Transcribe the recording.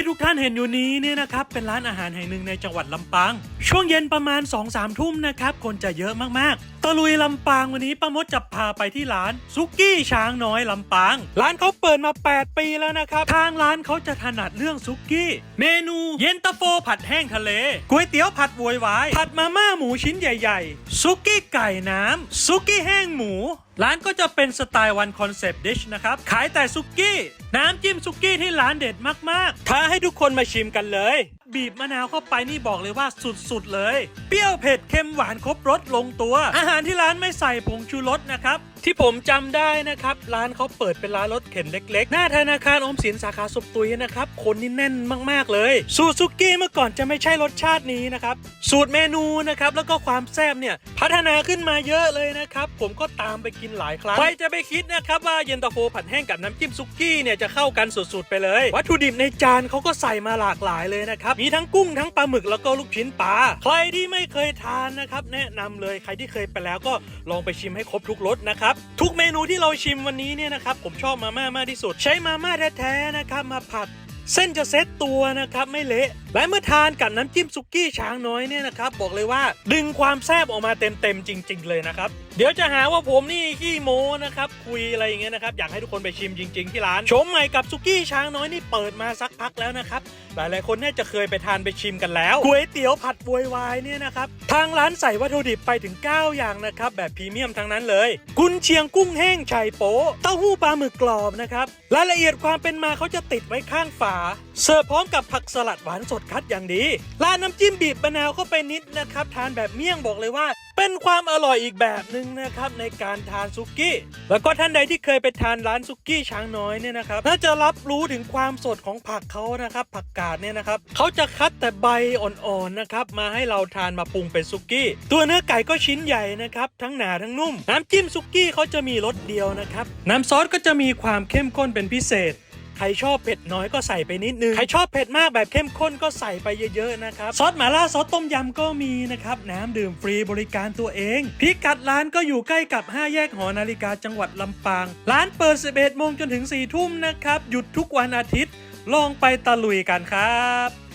ที่ทุกท่านเห็นอยู่นี้เนี่ยนะครับเป็นร้านอาหารแห่งหนึ่งในจังหวัดลำปาง ช่วงเย็นประมาณ2อสามทุ่มนะครับคนจะเยอะมากๆ ตะลุยลำปางวันนี้ป้ามดจะพาไปที่ร้านซุกี้ช้างน้อยลำปาง ร้านเขาเปิดมา 8 ปีแล้วนะครับ ทางร้านเขาจะถนัดเรื่องซุกี้ เมนูเย็นตาโฟผัดแห้งทะเลก๋วยเตี๋ยวผัดโวยวายผัดมาม่าหมูชิ้นใหญ่ๆซุกี้ไก่น้ำซุกี้แห้งหมู ร้านก็จะเป็นสไตล์วันคอนเซปต์ดิชนะครับ ขายแต่ซุกี้ น้ำจิ้มซุกี้ที่ร้านเด็ดมากๆท้าให้ทุกคนมาชิมกันเลย บีบมะนาวเข้าไปนี่บอกเลยว่าสุดๆเลย เปรี้ยวเผ็ดเค็มหวานครบรสลงตัว อาหารที่ร้านไม่ใส่ผงชูรสนะครับที่ผมจำได้นะครับ ร้านเขาเปิดเป็นร้านรถเข็นเล็กๆ หน้าธนาคารอมสินสาขาสุบตุยนะครับ คนนี่แน่นมากๆเลย สูตรซุกี้เมื่อก่อนจะไม่ใช่รสชาตินี้นะครับ สูตรเมนูนะครับ แล้วก็ความแซ่บเนี่ย พัฒนาขึ้นมาเยอะเลยนะครับ ผมก็ตามไปกินหลายครั้ง ใครจะไปคิดนะครับว่าเย็นตาโฟผัดแห้งกับน้ำจิ้มซุกี้เนี่ยจะเข้ากันสุดๆไปเลย วัตถุดิบในจานเขาก็ใส่มาหลากหลายเลยนะครับ มีทั้งกุ้งทั้งปลาหมึกแล้วก็ลูกชิ้นปลา ใครที่ไม่เคยทานนะครับ แนะนำเลย ใครที่เคยไปแล้วก็ลองไปชิมให้ครบทุกรสนะครับทุกเมนูที่เราชิมวันนี้เนี่ยนะครับ ผมชอบมาม่ามากที่สุด ใช้มาม่าแท้ๆนะครับมาผัด เส้นจะเซ็ตตัวนะครับไม่เละและเมื่อทานกับน้ำจิ้มซุกี้ช้างน้อยเนี่ยนะครับบอกเลยว่าดึงความแซ่บออกมาเต็มๆจริง ๆ เลยนะครับ เดี๋ยวจะหาว่าผมนี่ขี้โม้นะครับคุยอะไรอย่างเงี้ยนะครับอยากให้ทุกคนไปชิมจริง ๆ ที่ร้านชมใหม่กับซุกี้ช้างน้อยนี่เปิดมาสักพักแล้วนะครับหลายๆคนน่าจะเคยไปทานไปชิมกันแล้วก๋วยเตี๋ยวผัดบวยวายเนี่ยนะครับทางร้านใส่วัตถุดิบไปถึง 9 อย่างนะครับแบบพรีเมียมทั้งนั้นเลย กุนเชียงกุ้งแห้งไชโป๊เต้าหู้ปลาหมึกกรอบนะครับรายละเอียดความเป็นมาเขาจะติดไว้ข้างฝา เสิร์ฟพร้อมกับผักสลัดหวานสดคัดอย่างดีราดน้ำจิ้มบีบมะนาวเข้าไปนิดนะครับทานแบบเมี่ยงบอกเลยว่า เป็นความอร่อยอีกแบบหนึ่งนะครับในการทานซุกี้ แล้วก็ท่านใดที่เคยไปทานร้านซุกี้ช้างน้อยเนี่ยนะครับน่าจะรับรู้ถึงความสดของผักเขานะครับ ผักกาดเนี่ยนะครับเขาจะคัดแต่ใบอ่อนๆนะครับมาให้เราทานมาปรุงเป็นซุกี้ ตัวเนื้อไก่ก็ชิ้นใหญ่นะครับทั้งหนาทั้งนุ่ม น้ำจิ้มซุกี้เขาจะมีรสเดียวนะครับน้ำซอสก็จะมีความเข้มข้นเป็นพิเศษ ใครชอบเผ็ดน้อยก็ใส่ไปนิดนึง ใครชอบเผ็ดมากแบบเข้มข้นก็ใส่ไปเยอะๆนะครับ ซอสหม่าล่าซอสต้มยำก็มีนะครับ น้ำดื่มฟรีบริการตัวเอง พิกัดร้านก็อยู่ใกล้กับ 5 แยกหอนาฬิกาจังหวัดลำปาง ร้านเปิด 11โมงจนถึง4ทุ่มนะครับ หยุดทุกวันอาทิตย์ ลองไปตะลุยกันครับ